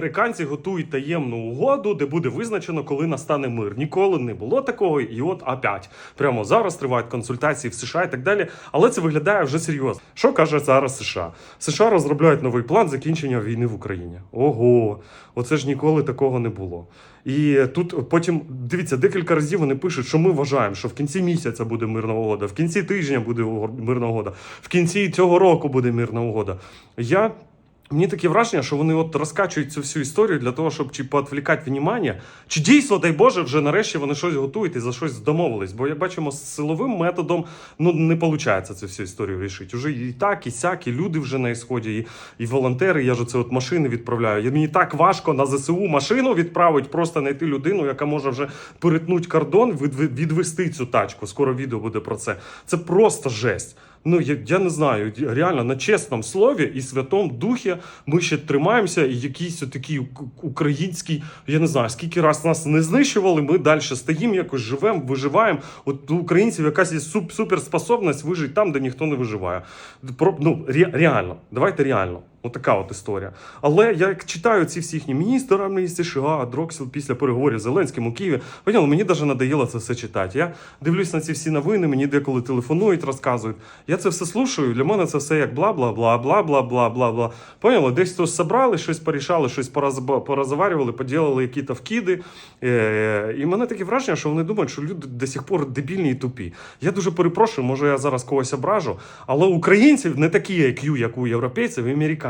Американці готують таємну угоду, де буде визначено, коли настане мир. Ніколи не було такого, і от опять. Прямо зараз тривають консультації в США і так далі. Але це виглядає вже серйозно. Що каже зараз США? США розробляють новий план закінчення війни в Україні. Ого, оце ж ніколи такого не було. І тут потім дивіться, декілька разів вони пишуть, що ми вважаємо, що в кінці місяця буде мирна угода, в кінці тижня буде мирна угода, в кінці цього року буде мирна угода. Я Мені таке враження, що вони от розкачують цю всю історію для того, щоб чи поотвлікати внимання, чи дійсно, дай Боже, вже нарешті вони щось готують і за щось домовились. Бо як бачимо, з силовим методом ну не виходить цю всю історію рішити. Уже і так, і сяк, і люди вже на ісході, і, і волонтери. Я ж оце от машини відправляю. І Мені так важко на ЗСУ машину відправити, просто знайти людину, яка може вже перетнути кордон, від, від- відвести цю тачку. Скоро відео буде про це. Це просто жесть. Ну я, я не знаю, реально на чесному слові і святому духі ми ще тримаємося, і якийсь такий український, я не знаю, скільки раз нас не знищували, ми далі стоїмо, якось живемо, виживаємо. От у українців якась є суп, суперспособність вижити там, де ніхто не виживає. Про, ну, ре, реально, давайте реально. Отака от історія. Але я як читаю ці всі їхні міністра, міністр США, Дроксіл після переговорів з Зеленським у Києві. Поняло, мені навіть надоїло це все читати. Я дивлюсь на ці всі новини, мені деколи телефонують, розказують. Я це все слушаю. Для мене це все як бла, бла, бла, бла, бла, бла, бла, бла. Поняло, десь хтось собрали, щось порішали, щось порозаварювали, поділили якісь вкиди. Е, і мене таке враження, що вони думають, що люди до сих пор дебільні і тупі. Я дуже перепрошую, може я зараз когось ображу, але українців не такі IQ, як у європейців і американців.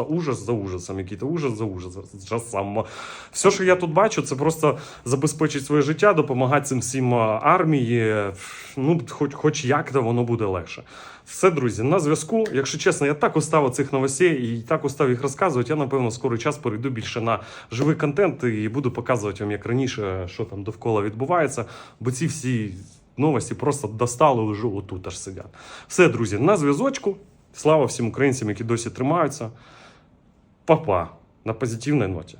ужас за ужасом, який-то ужас за ужасом. Все, що я тут бачу, це просто забезпечить своє життя, допомагати цим всім армії. Ну, хоч, хоч як-то воно буде легше. Все, друзі, на зв'язку. Якщо чесно, я так устав цих новостей і так устав їх розказувати. Я напевно скоро час перейду більше на живий контент і буду показувати вам, як раніше, що там довкола відбувається. Бо ці всі новості просто достали вже отут аж сидять. Все, друзі, на зв'язочку. Слава всім українцям, які досі тримаються. Папа на позитивной ноте.